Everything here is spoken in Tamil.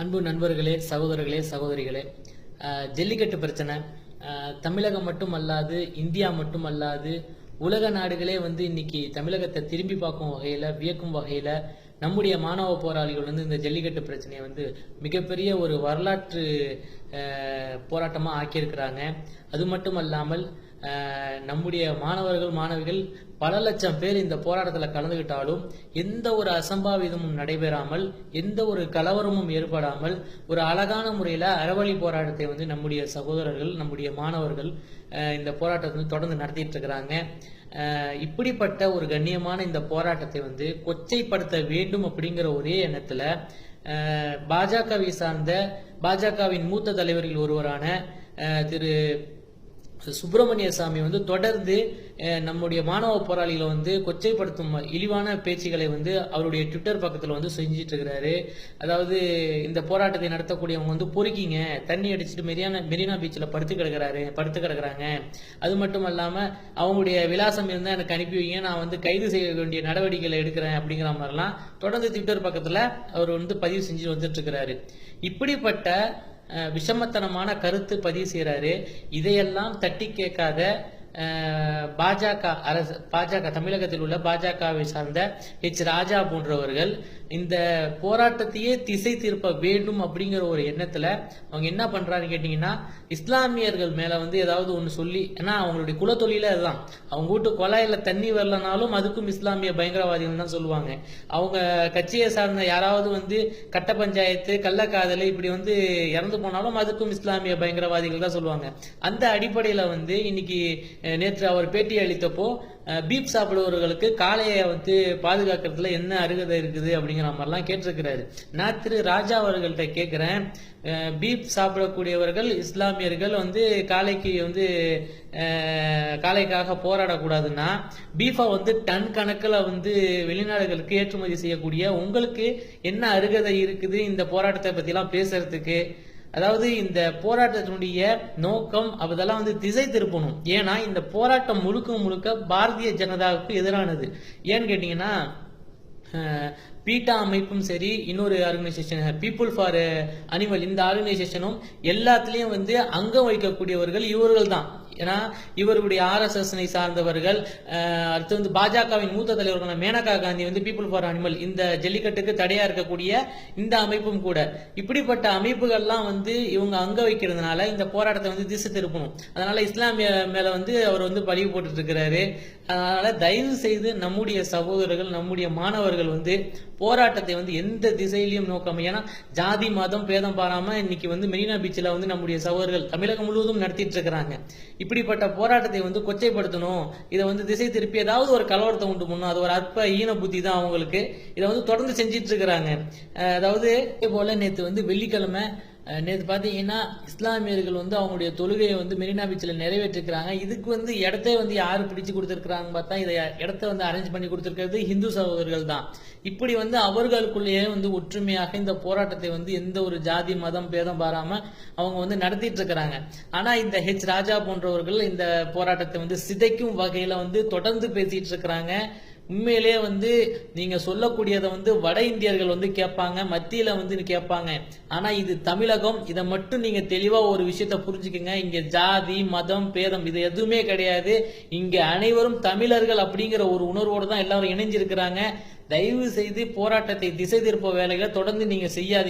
அன்பு நண்பர்களே சகோதரர்களே சகோதரிகளே ஜல்லிக்கட்டு பிரச்சனை தமிழகம் மட்டும் அல்லாது இந்தியா மட்டும் அல்லாது உலக நாடுகளே வந்து இன்னைக்கு தமிழகத்தை திரும்பி பார்க்கும் வகையில் வியக்கும் வகையில் நம்முடைய மாணவ போராளிகள் வந்து இந்த ஜல்லிக்கட்டு பிரச்சனையை வந்து மிகப்பெரிய ஒரு வரலாற்று போராட்டமாக ஆக்கியிருக்கிறாங்க. அது மட்டும் அல்லாமல் நம்முடைய மாணவர்கள் மாணவிகள் பல லட்சம் பேர் இந்த போராட்டத்தில் கலந்துகிட்டாலும் எந்த ஒரு அசம்பாவிதமும் நடைபெறாமல் எந்த ஒரு கலவரமும் ஏற்படாமல் ஒரு அழகான முறையில் அறவழி போராட்டத்தை வந்து நம்முடைய சகோதரர்கள் நம்முடைய மாணவர்கள் இந்த போராட்டத்தை வந்து தொடர்ந்து நடத்திட்டு இருக்கிறாங்க. இப்படிப்பட்ட ஒரு கண்ணியமான இந்த போராட்டத்தை வந்து கொச்சைப்படுத்த வேண்டும் அப்படிங்கிற ஒரே எண்ணத்தில் பாஜகவை சார்ந்த பாஜகவின் மூத்த தலைவர்கள் ஒருவரான திரு சுப்பிரமணிய சாமி வந்து தொடர்ந்து நம்முடைய மாணவ போராளிகளை வந்து கொச்சைப்படுத்தும் இழிவான பேச்சுகளை வந்து அவருடைய ட்விட்டர் பக்கத்தில் வந்து செஞ்சிட்டு இருக்கிறாரு அதாவது இந்த போராட்டத்தை நடத்தக்கூடியவங்க வந்து பொறுக்கிங்க. தண்ணி அடிச்சுட்டு மெரியானா மெரினா பீச்சில் படுத்து கிடக்குறாரு படுத்து கிடக்குறாங்க. அது மட்டும் இல்லாமல் அவங்களுடைய விலாசம் இருந்தால் எனக்கு அனுப்பி வைங்க. நான் வந்து கைது செய்ய வேண்டிய நடவடிக்கைகளை எடுக்கிறேன் அப்படிங்கிற மாதிரிலாம் தொடர்ந்து ட்விட்டர் பக்கத்தில் அவர் வந்து பதிவு செஞ்சு வந்துட்டு இருக்கிறாரு இப்படிப்பட்ட விஷமத்தனமான கருத்து பதிவு செய்கிறாரு இதையெல்லாம் தட்டி கேட்காத பாஜக அரசு பாஜக தமிழகத்தில் உள்ள பாஜகவை சார்ந்த ஹெச் ராஜா போன்றவர்கள் இந்த போராட்டத்தையே திசை திருப்ப வேண்டும் அப்படிங்கிற ஒரு எண்ணத்துல அவங்க என்ன பண்ணுறான்னு கேட்டீங்கன்னா இஸ்லாமியர்கள் மேல வந்து ஏதாவது ஒன்று சொல்லி ஏன்னா அவங்களுடைய குலத்தொழில அதுதான். அவங்க வீட்டு குழாயில தண்ணி வரலனாலும் அதுக்கும் இஸ்லாமிய பயங்கரவாதிகள் தான் சொல்லுவாங்க. அவங்க கட்சியை சார்ந்த யாராவது வந்து கட்ட பஞ்சாயத்து கள்ளக்காதல் இப்படி வந்து இறந்து போனாலும் அதுக்கும் இஸ்லாமிய பயங்கரவாதிகள் தான் சொல்லுவாங்க. அந்த அடிப்படையில் வந்து இன்னைக்கு நேற்று அவர் பேட்டி அளித்தப்போ பீப் சாப்பிடுபவர்களுக்கு காளையை வந்து பாதுகாக்கிறதுல என்ன அருகதை இருக்குது அப்படிங்கிற மாதிரிலாம் கேட்டிருக்கிறாரு. நான் திரு ராஜா அவர்கள்ட்ட கேட்குறேன். பீப் சாப்பிடக்கூடியவர்கள் இஸ்லாமியர்கள் வந்து காளைக்கு வந்து காளைக்காக போராடக்கூடாதுன்னா பீஃபை வந்து டன் கணக்கில் வந்து வெளிநாடுகளுக்கு ஏற்றுமதி செய்யக்கூடிய உங்களுக்கு என்ன அருகதை இருக்குது இந்த போராட்டத்தை பற்றிலாம் பேசுறதுக்கு? அதாவது இந்த போராட்டத்தினுடைய நோக்கம் அதெல்லாம் வந்து திசை திருப்பணும். ஏன்னா இந்த போராட்டம் முழுக்க முழுக்க பாரதிய ஜனதாவுக்கு எதிரானது. ஏன்னு கேட்டீங்கன்னா அஹ், பீட்டா அமைப்பும் சரி இன்னொரு ஆர்கனைசேஷன் பீப்புள் ஃபார் அனிமல் இந்த ஆர்கனைசேஷனும் எல்லாத்துலேயும் வந்து அங்கம் வகிக்கக்கூடியவர்கள் இவர்கள் தான். ஏன்னா இவருடைய ஆர்எஸ்எஸ்னை சார்ந்தவர்கள் அடுத்து வந்து பாஜகவின் மூத்த தலைவர்களான மேனகா காந்தி வந்து பீப்புள் ஃபார் அனிமல் இந்த ஜல்லிக்கட்டுக்கு தடையா இருக்கக்கூடிய இந்த அமைப்பும் கூட. இப்படிப்பட்ட அமைப்புகள்லாம் வந்து இவங்க அங்க வைக்கிறதுனால இந்த போராட்டத்தை வந்து திசை திருப்பணும். அதனால இஸ்லாமிய மேல வந்து அவர் வந்து பழிவு போட்டுட்டு இருக்கிறாரு. அதனால தயவு செய்து நம்முடைய சகோதரர்கள் நம்முடைய மாணவர்கள் வந்து போராட்டத்தை வந்து எந்த திசையிலையும் நோக்காம ஏன்னா ஜாதி மதம் பேதம் பாராம இன்னைக்கு வந்து மெரினா பீச்சில் வந்து நம்முடைய சகோதரர்கள் தமிழகம் முழுவதும் நடத்திட்டு இருக்கிறாங்க. இப்படிப்பட்ட போராட்டத்தை வந்து கொச்சைப்படுத்தணும். இதை வந்து திசை திருப்பி ஏதாவது ஒரு கலவரத்தை உண்டு பண்ணும். அது ஒரு அற்ப ஈன புத்தி தான் அவங்களுக்கு. இதை வந்து தொடர்ந்து செஞ்சிட்டு இருக்கிறாங்க. அதாவது இதே போல நேற்று வந்து வெள்ளிக்கிழமை நேற்று பார்த்தீங்கன்னா இஸ்லாமியர்கள் வந்து அவங்களுடைய தொழுகையை வந்து மெரினா பீச்சில் நிறைவேற்றிருக்கிறாங்க. இதுக்கு வந்து இடத்தை வந்து யார் பிடிச்சு கொடுத்துருக்குறாங்க பார்த்தா இதை இடத்த வந்து அரேஞ்ச் பண்ணி கொடுத்துருக்கிறது ஹிந்து சகோதரர்கள் தான். இப்படி வந்து அவர்களுக்குள்ளேயே வந்து ஒற்றுமையாக இந்த போராட்டத்தை வந்து எந்த ஒரு ஜாதி மதம் பேதம் பாராமல் அவங்க வந்து நடத்திட்டு இருக்கிறாங்க. ஆனால் இந்த ஹெச் ராஜா போன்றவர்கள் இந்த போராட்டத்தை வந்து சிதைக்கும் வகையில் வந்து தொடர்ந்து பேசிகிட்டு இருக்கிறாங்க. உண்மையிலேயே வந்து நீங்கள் சொல்லக்கூடியதை வந்து வட இந்தியர்கள் வந்து கேட்பாங்க மத்தியில் வந்து கேட்பாங்க. ஆனால் இது தமிழகம் இதை மட்டும் நீங்கள் தெளிவாக ஒரு விஷயத்த புரிஞ்சுக்கோங்க. இங்கே ஜாதி மதம் பேதம் இது எதுவுமே கிடையாது. இங்கே அனைவரும் தமிழர்கள் அப்படிங்கிற ஒரு உணர்வோடு தான் எல்லாரும் இணைஞ்சிருக்கிறாங்க. தயவு செய்து போராட்டத்தை திசை திருப்ப வேலைகளை தொடர்ந்து நீங்கள் செய்யாதீங்க.